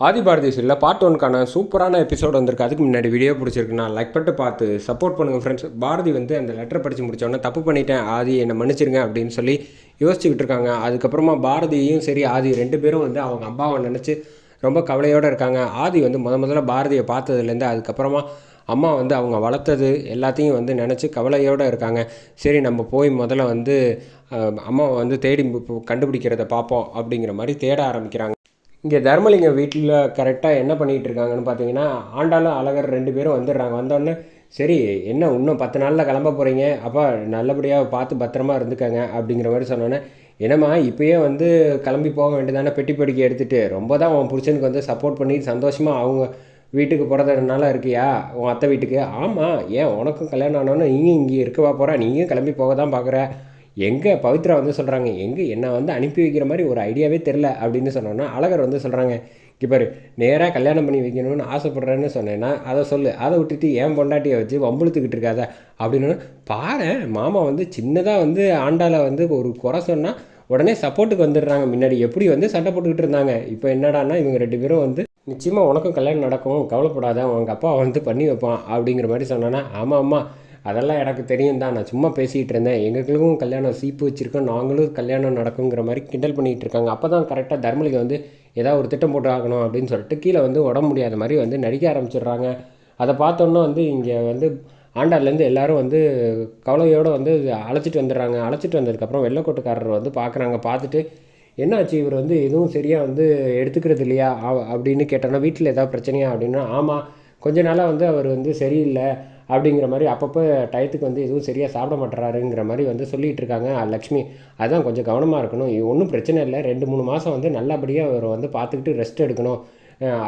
ஆதி Bharathi part ஒன்க்கான சூப்பரான episode வந்திருக்கு. அதுக்கு முன்னாடி வீடியோ பிடிச்சிருக்குண்ணா லைக் பண்ணிட்டு பார்த்து சப்போர்ட் பண்ணுங்கள் ஃப்ரெண்ட்ஸ் பாரதி வந்து அந்த லெட்டர் படித்து முடித்தோடனே தப்பு பண்ணிட்டேன் ஆதி என்னை மன்னிச்சிருங்க அப்படின்னு சொல்லி யோசிச்சுக்கிட்டு இருக்காங்க. அதுக்கப்புறமா பாரதியும் சரி ஆதி ரெண்டு பேரும் வந்து அவங்க அம்மாவை நினச்சி ரொம்ப கவலையோடு இருக்காங்க. ஆதி வந்து முத முதல்ல பாரதியை பார்த்ததுலேருந்து அதுக்கப்புறமா அம்மா வந்து அவங்க வளர்த்தது எல்லாத்தையும் வந்து நினச்சி கவலையோடு இருக்காங்க. சரி நம்ம போய் முதல்ல வந்து அம்மாவை வந்து தேடி கண்டுபிடிக்கிறத பார்ப்போம் அப்படிங்கிற மாதிரி தேட ஆரம்பிக்கிறாங்க. இங்கே தர்மலிங்க வீட்டில் கரெக்டாக என்ன பண்ணிகிட்டு இருக்காங்கன்னு பார்த்தீங்கன்னா ஆண்டாளும் அழகர் ரெண்டு பேரும் வந்துடுறாங்க. வந்தோடனே சரி என்ன இன்னும் பத்து நாளில் கிளம்ப போகிறீங்க அப்பா நல்லபடியாக பார்த்து பத்திரமா இருந்துக்கங்க அப்படிங்கிற மாதிரி சொன்னோன்னே என்னம்மா இப்போயே வந்து கிளம்பி போக வேண்டியதானே? பெட்டி படிக்க எடுத்துகிட்டு ரொம்ப தான் உன் புருஷனுக்கு வந்து சப்போர்ட் பண்ணி சந்தோஷமாக அவங்க வீட்டுக்கு போகிறதுனால இருக்கியா? உன் அத்தை வீட்டுக்கு? ஆமாம் ஏன் உனக்கும் கல்யாணம் ஆனோன்னு நீயும் இங்கே இருக்கவா போகிற நீயும் கிளம்பி போக தான் பார்க்குற எங்கே பவித்ரா வந்து சொல்கிறாங்க எங்கே என்னை வந்து அனுப்பி வைக்கிற மாதிரி ஒரு ஐடியாவே தெரில அப்படின்னு சொன்னோன்னா அழகர் வந்து சொல்கிறாங்க இப்போ நேராக கல்யாணம் பண்ணி வைக்கணும்னு ஆசைப்பட்றேன்னு சொன்னேன்னா அதை சொல்லு அதை விட்டுட்டு ஏன் பொண்டாட்டியை வச்சு வம்புழுத்துக்கிட்டு இருக்காத அப்படின்னு பாரு மாமா வந்து சின்னதாக வந்து ஆண்டால வந்து ஒரு குறை சொன்னால் உடனே சப்போர்ட்டுக்கு வந்துடுறாங்க முன்னாடி. எப்படி வந்து சண்டை போட்டுக்கிட்டு இருந்தாங்க? இப்போ என்னடான்னா இவங்க ரெண்டு பேரும் வந்து நிச்சயமாக உனக்கும் கல்யாணம் நடக்கும் கவலைப்படாத உங்கள் அப்பா வந்து பண்ணி வைப்பான் அப்படிங்கிற மாதிரி சொன்னேன்னா ஆமாம் ஆமாம் அதெல்லாம் எனக்கு தெரியும் தான் நான் சும்மா பேசிகிட்டு இருந்தேன். எங்களுக்கும் கல்யாணம் சீப்பு வச்சுருக்கோம். நாங்களும் கல்யாணம் நடக்குங்கிற மாதிரி கிண்டல் பண்ணிகிட்டு இருக்காங்க. அப்போ தான் கரெக்டாக தர்மலிங்க வந்து ஏதாவது ஒரு திட்டம் போட்டு ஆகணும் அப்படின்னு சொல்லிட்டு கீழே வந்து உடம்பு முடியாத மாதிரி வந்து நடிக்க ஆரம்பிச்சிடுறாங்க. அதை பார்த்தோன்னா வந்து இங்கே வந்து ஆண்டாள்லேருந்து எல்லாரும் வந்து கவலையோடு வந்து அழைச்சிட்டு வந்துடுறாங்க. அழைச்சிட்டு வந்ததுக்கப்புறம் வெள்ளைக்கோட்டுக்காரர் வந்து பார்க்குறாங்க. பார்த்துட்டு என்னாச்சு? இவர் வந்து எதுவும் சரியாக வந்து எடுத்துக்கிறது இல்லையா? அப்படின்னு கேட்டோன்னா வீட்டில் ஏதாவது பிரச்சனையா? அப்படின்னா ஆமாம் கொஞ்ச நாளாக வந்து அவர் வந்து சரியில்லை. அப்படிங்கிற மாதிரி அப்பப்போ டயத்துக்கு வந்து எதுவும் சரியாக சாப்பிட மாட்டுறாருங்கிற மாதிரி வந்து சொல்லிகிட்டு இருக்காங்க. லக்ஷ்மி அதான் கொஞ்சம் கவனமாக இருக்கணும். ஒன்றும் பிரச்சனை இல்லை. ரெண்டு மூணு மாதம் வந்து நல்லபடியாக அவர் வந்து பார்த்துக்கிட்டு ரெஸ்ட் எடுக்கணும்.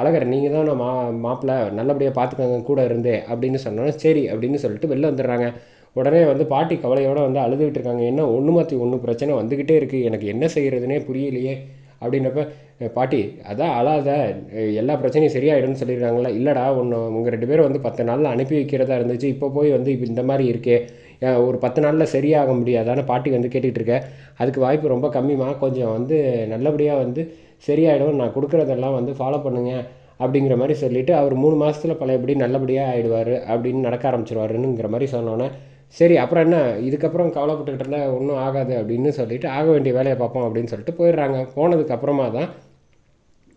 அழகர் நீங்கள் தான் நான் மா மாப்பிள்ளை நல்லபடியாக பார்த்துக்கோங்க கூட இருந்து அப்படின்னு சொன்னோன்னா சரி அப்படின்னு சொல்லிட்டு வெளில வந்துடுறாங்க. உடனே வந்து பாட்டி கவலையோடு வந்து அழுதுகிட்டு இருக்காங்க. என்ன ஒன்று மாற்றி ஒன்று பிரச்சனை வந்துக்கிட்டே இருக்குது எனக்கு என்ன செய்கிறதுனே புரியலையே. அப்படின்றப்ப பாட்டி அதான் அழாத. எல்லா பிரச்சனையும் சரியாயிடும்னு சொல்லியிருக்காங்களா இல்லைடா ஒன்று உங்கள் ரெண்டு பேரும் வந்து பத்து நாளில் அனுப்பி வைக்கிறதா இருந்துச்சு. இப்போ போய் வந்து இப்போ இந்த மாதிரி இருக்கே. ஒரு பத்து நாளில் சரியாக முடியாதான்னு பாட்டி வந்து கேட்டுக்கிட்டு இருக்கேன் அதுக்கு வாய்ப்பு ரொம்ப கம்மிமா கொஞ்சம் வந்து நல்லபடியாக வந்து சரியாயிடும். நான் கொடுக்குறதெல்லாம் வந்து ஃபாலோ பண்ணுங்க. அப்படிங்கிற மாதிரி சொல்லிவிட்டு அவர் மூணு மாதத்தில் பழையபடி நல்லபடியாக ஆகிடுவார் அப்படின்னு நடக்க ஆரம்பிச்சிருவாருங்கிற மாதிரி சொன்னோன்னே சரி அப்புறம் என்ன? இதுக்கப்புறம் கவலைப்பட்டுக்கிட்டு இருந்தால் ஒன்றும் ஆகாது அப்படின்னு சொல்லிட்டு ஆக வேண்டிய வேலையை பார்ப்போம் அப்படின்னு சொல்லிட்டு போயிடுறாங்க. போனதுக்கப்புறமா தான்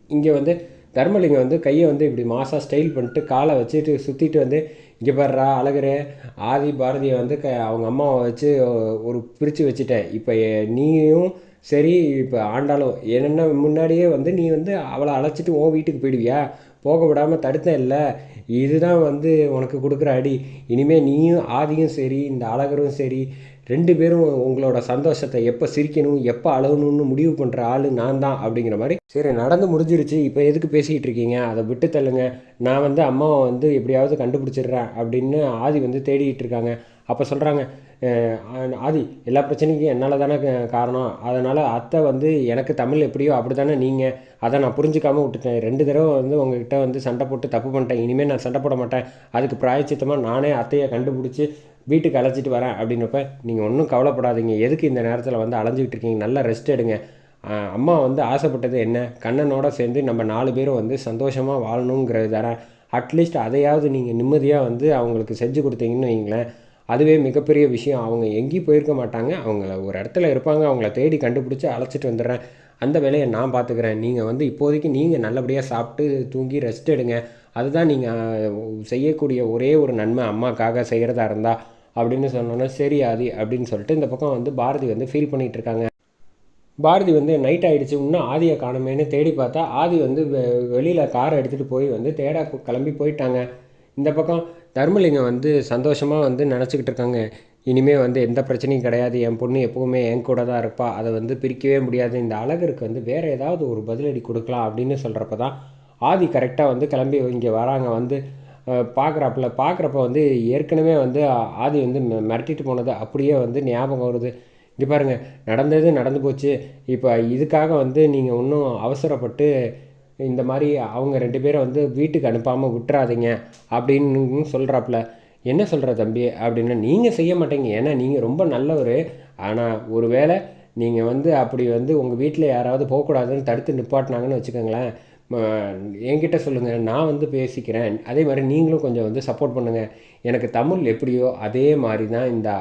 இங்கே வந்து தர்மலிங்கம் வந்து கையை வந்து இப்படி மாசாக ஸ்டைல் பண்ணிட்டு காலை வச்சுட்டு சுற்றிட்டு வந்து இங்கே பாடுறா அழகரே ஆதி பாரதியை வந்து க அவங்க அம்மாவை வச்சு ஒரு பிரித்து வச்சுட்டேன். இப்போ நீயும் சரி இப்போ ஆண்டாலும் என்னென்ன முன்னாடியே வந்து நீ வந்து அவளை அழைச்சிட்டு உன் வீட்டுக்கு போயிடுவியா? போக விடாமல் தடுத்தேன் இல்லை இதுதான் வந்து உனக்கு கொடுக்குற அடி. இனிமேல் நீயும் ஆதியும் சரி இந்த அழகரும் சரி ரெண்டு பேரும் உங்களோட சந்தோஷத்தை எப்போ சிரிக்கணும் எப்போ அழகணும்னு முடிவு பண்ணுற ஆள் நான் தான் அப்படிங்கிற மாதிரி. சரி நடந்து முடிஞ்சிருச்சு. இப்போ எதுக்கு பேசிக்கிட்டு இருக்கீங்க? அதை விட்டு தள்ளுங்க. நான் வந்து அம்மாவை வந்து எப்படியாவது கண்டுபிடிச்சிடுறேன் அப்படின்னு ஆதி வந்து தேடிக்கிட்டு இருக்காங்க. அப்போ சொல்கிறாங்க ஆதி எல்லா பிரச்சனைக்கும் என்னால் தானே காரணம். அதனால் அத்தை வந்து எனக்கு தமிழ் எப்படியோ அப்படி தானே நீங்கள் அதை நான் புரிஞ்சுக்காமல் விட்டுட்டேன். ரெண்டு தடவை வந்து உங்ககிட்ட வந்து சண்டை போட்டு தப்பு பண்ணிட்டேன். இனிமேல் நான் சண்டை போட மாட்டேன். அதுக்கு பிராயச்சித்தமாக நானே அத்தையை கண்டுபிடிச்சி வீட்டுக்கு அழைச்சிட்டு வரேன். அப்படின்னப்ப நீங்கள் ஒன்றும் கவலைப்படாதீங்க. எதுக்கு இந்த நேரத்தில் வந்து அலைஞ்சிக்கிட்டு இருக்கீங்க? நல்லா ரெஸ்ட் எடுங்க. அம்மா வந்து ஆசைப்பட்டது என்ன? கண்ணனோட சேர்ந்து நம்ம நாலு பேரும் வந்து சந்தோஷமாக வாழணுங்கிறது தானே. அட்லீஸ்ட் அதையாவது நீங்கள் நிம்மதியாக வந்து அவங்களுக்கு செஞ்சு கொடுத்தீங்கன்னு வைங்களேன். அதுவே மிகப்பெரிய விஷயம். அவங்க எங்கேயும் போயிருக்க மாட்டாங்க. அவங்கள ஒரு இடத்துல இருப்பாங்க. அவங்கள தேடி கண்டுபிடிச்சி அழைச்சிட்டு வந்துடுறேன். அந்த வேலையை நான் பார்த்துக்கிறேன். நீங்கள் வந்து இப்போதைக்கு நீங்கள் நல்லபடியாக சாப்பிட்டு தூங்கி ரெஸ்ட் எடுங்க. அதுதான் நீங்கள் செய்யக்கூடிய ஒரே ஒரு நன்மை. அம்மாக்காக செய்கிறதா இருந்தா அப்படின்னு சொன்னோன்னா சரி ஆதி அப்படின்னு சொல்லிட்டு இந்த பக்கம் வந்து பாரதி வந்து ஃபீல் பண்ணிகிட்டு இருக்காங்க. பாரதி வந்து நைட் ஆகிடுச்சு இன்னும் ஆதியை காணுமேன்னு தேடி பார்த்தா ஆதி வந்து வெளியில் காரை எடுத்துகிட்டு போய் வந்து தேடா கிளம்பி போயிட்டாங்க. இந்த பக்கம் தர்மலிங்கம் வந்து சந்தோஷமாக வந்து நினச்சிக்கிட்டு இருக்காங்க. இனிமேல் வந்து எந்த பிரச்சனையும் கிடையாது. என் பொண்ணு எப்போவுமே என் கூட தான் இருப்பா. அதை வந்து பிரிக்கவே முடியாது. இந்த அழகருக்கு வந்து வேறு ஏதாவது ஒரு பதிலடி கொடுக்கலாம் அப்படின்னு சொல்கிறப்ப தான் ஆதி கரெக்டாக வந்து கிளம்பி இங்கே வராங்க. வந்து பார்க்குறாப்புல பார்க்குறப்ப வந்து ஏற்கனவே வந்து ஆதி வந்து மிரட்டிட்டு போனது அப்படியே வந்து ஞாபகம் வருது. இங்கே பாருங்க நடந்தது நடந்து போச்சு. இப்போ இதுக்காக வந்து நீங்கள் இன்னும் அவசரப்பட்டு இந்த மாதிரி அவங்க ரெண்டு பேரை வந்து வீட்டுக்கு அனுப்பாமல் விட்டுறாதீங்க அப்படின்னு சொல்கிறாப்புல என்ன சொல்கிற தம்பி? அப்படின்னா. நீங்கள் செய்ய மாட்டீங்க. ஏன்னா நீங்கள் ரொம்ப நல்லவர். ஆனால் ஒரு வேளை நீங்கள் வந்து அப்படி வந்து உங்கள் வீட்டில் யாராவது போகக்கூடாதுன்னு தடுத்து நிப்பாட்டினாங்கன்னு வச்சுக்கோங்களேன். என்கிட்ட சொல்லுங்கள் நான் வந்து பேசிக்கிறேன். அதே மாதிரி நீங்களும் கொஞ்சம் வந்து சப்போர்ட் பண்ணுங்கள் எனக்கு தமிழ் எப்படியோ அதே மாதிரி தான் இந்த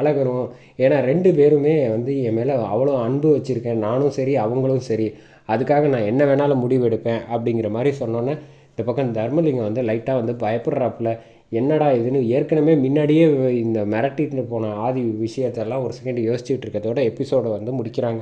அழகரும். ஏன்னா ரெண்டு பேருமே வந்து என் மேலே அவ்வளோ அன்பு வச்சுருக்கேன். நானும் சரி அவங்களும் சரி. அதுக்காக நான் என்ன வேணாலும் முடிவு எடுப்பேன் அப்படிங்கிற மாதிரி சொன்னோன்னே இந்த பக்கம் தர்மலிங்கம் வந்து லைட்டாக வந்து பயப்படுறாப்புல. என்னடா இதுன்னு ஏற்கனவே முன்னாடியே இந்த மிரட்டிட்டு போன ஆதி விஷயத்தெல்லாம் ஒரு செகண்ட் யோசிச்சுட்டு இருக்கிறதோட எபிசோடை வந்து முடிக்கிறாங்க.